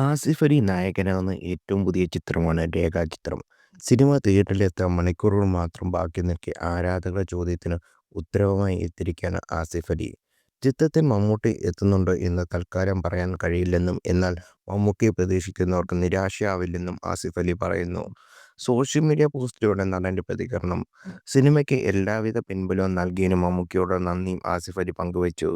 ആസിഫ് അലി നായകനാകുന്ന ഏറ്റവും പുതിയ ചിത്രമാണ് രേഖാചിത്രം. സിനിമ തിയേറ്ററിലെത്താൻ മണിക്കൂറുകൾ മാത്രം ബാക്കി നിൽക്കെ ആരാധകരുടെ ചോദ്യത്തിന് ഉത്തരവുമായി എത്തിയിരിക്കുകയാണ് ആസിഫ് അലി. ചിത്രത്തിൽ മമ്മൂട്ടി എത്തുന്നുണ്ടോ എന്ന് തൽക്കാലം പറയാൻ കഴിയില്ലെന്നും എന്നാൽ മമ്മൂട്ടിയെ പ്രതീക്ഷിക്കുന്നവർക്ക് നിരാശയാവില്ലെന്നും ആസിഫ് അലി പറയുന്നു. സോഷ്യൽ മീഡിയ പോസ്റ്റിലൂടെ നടന്റെ പ്രതികരണം. സിനിമയ്ക്ക് എല്ലാവിധ പിൻബലവും നൽകിയതിന് മമ്മൂട്ടിയോടുള്ള നന്ദിയും ആസിഫ് അലി പങ്കുവച്ചു.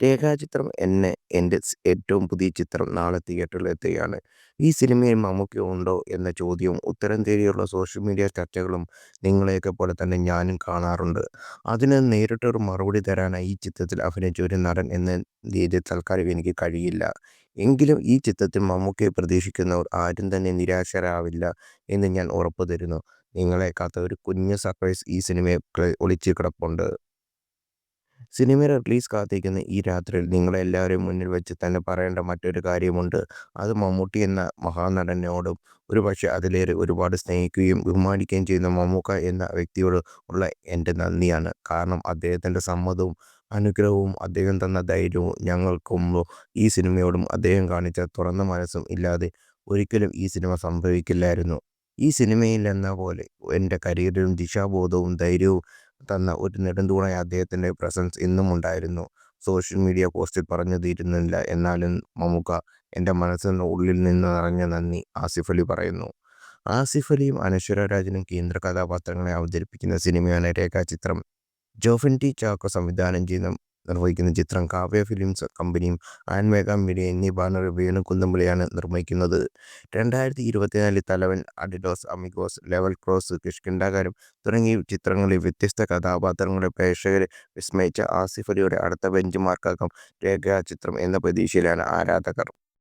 രേഖാചിത്രം എന്നെ എന്റെ ഏറ്റവും പുതിയ ചിത്രം നാളെ തിയേറ്ററിൽ എത്തുകയാണ്. ഈ സിനിമയിൽ മമ്മൂക്ക ഉണ്ടോ എന്ന ചോദ്യവും ഉത്തരം തേടിയുള്ള സോഷ്യൽ മീഡിയ ചർച്ചകളും നിങ്ങളെയൊക്കെ പോലെ തന്നെ ഞാനും കാണാറുണ്ട്. അതിന് നേരിട്ടൊരു മറുപടി തരാനായി ഈ ചിത്രത്തിൽ അഭിനയിച്ച ഒരു നടൻ എന്ന രീതിയിൽ തൽക്കാലം എനിക്ക് കഴിയില്ല. എങ്കിലും ഈ ചിത്രത്തിൽ മമ്മൂക്കയെ പ്രതീക്ഷിക്കുന്നവർ ആരും തന്നെ നിരാശരാവില്ല എന്ന് ഞാൻ ഉറപ്പു തരുന്നു. നിങ്ങളെ കാത്ത ഒരു കുഞ്ഞു സർപ്രൈസ് ഈ സിനിമയെ ഒളിച്ചു കിടപ്പുണ്ട്. സിനിമയുടെ റിലീസ് കാത്തിരിക്കുന്ന ഈ രാത്രിയിൽ നിങ്ങളെല്ലാവരെയും മുന്നിൽ വെച്ച് തന്നെ പറയേണ്ട മറ്റൊരു കാര്യമുണ്ട്. അത് മമ്മൂട്ടി എന്ന മഹാനടനോടും ഒരുപക്ഷേ അതിലേറെ ഒരുപാട് സ്നേഹിക്കുകയും ബഹുമാനിക്കുകയും ചെയ്യുന്ന മമ്മൂക്ക എന്ന വ്യക്തിയോട് ഉള്ള എന്റെ നന്ദിയാണ്. കാരണം അദ്ദേഹത്തിന്റെ സമ്മതവും അനുഗ്രഹവും അദ്ദേഹം തന്ന ധൈര്യവും ഞങ്ങൾക്കും ഈ സിനിമയോടും അദ്ദേഹം കാണിച്ച തുറന്ന മനസ്സും ഇല്ലാതെ ഒരിക്കലും ഈ സിനിമ സംഭവിക്കില്ലായിരുന്നു. ഈ സിനിമയിൽ എന്ന പോലെ എന്റെ കരിയറിലും ദിശാബോധവും ധൈര്യവും തന്ന ഒരു നെടുംതൂണായി അദ്ദേഹത്തിന്റെ പ്രസൻസ് ഇന്നും ഉണ്ടായിരുന്നു. സോഷ്യൽ മീഡിയ പോസ്റ്റിൽ പറഞ്ഞു തീരുന്നില്ല എന്നാലും മമ്മൂക്ക എന്റെ മനസ്സിന്റെ ഉള്ളിൽ നിന്ന് നിറഞ്ഞ നന്ദി ആസിഫ് അലി പറയുന്നു. ആസിഫ് അലിയും അനശ്വര രാജനും കേന്ദ്ര കഥാപാത്രങ്ങളെ അവതരിപ്പിക്കുന്ന സിനിമയാണ് രേഖാചിത്രം. ജോഫിൻ ടി ചാക്കോ സംവിധാനം ചെയ്ത് നിർവഹിക്കുന്ന ചിത്രം കാവ്യ ഫിലിംസ് കമ്പനിയും ആൻഡ് മേഘ മീഡിയ എന്നീ ബാനറിൽ വേണു കുന്നമ്പിളിയാണ് നിർമ്മിക്കുന്നത്. രണ്ടായിരത്തി ഇരുപത്തിനാലിൽ തലവൻ, അഡിഡോസ് അമിഗോസ്, ലെവൽ ക്രോസ്, കിഷ്കിന്ധാകാരം തുടങ്ങിയ ചിത്രങ്ങളിൽ വ്യത്യസ്ത കഥാപാത്രങ്ങളെ പ്രേക്ഷകരെ വിസ്മയിച്ച ആസിഫ് അലിയുടെ അടുത്ത ബെഞ്ച് മാർക്കാകും രേഖാചിത്രം എന്ന പ്രതീക്ഷയിലാണ് ആരാധകർ.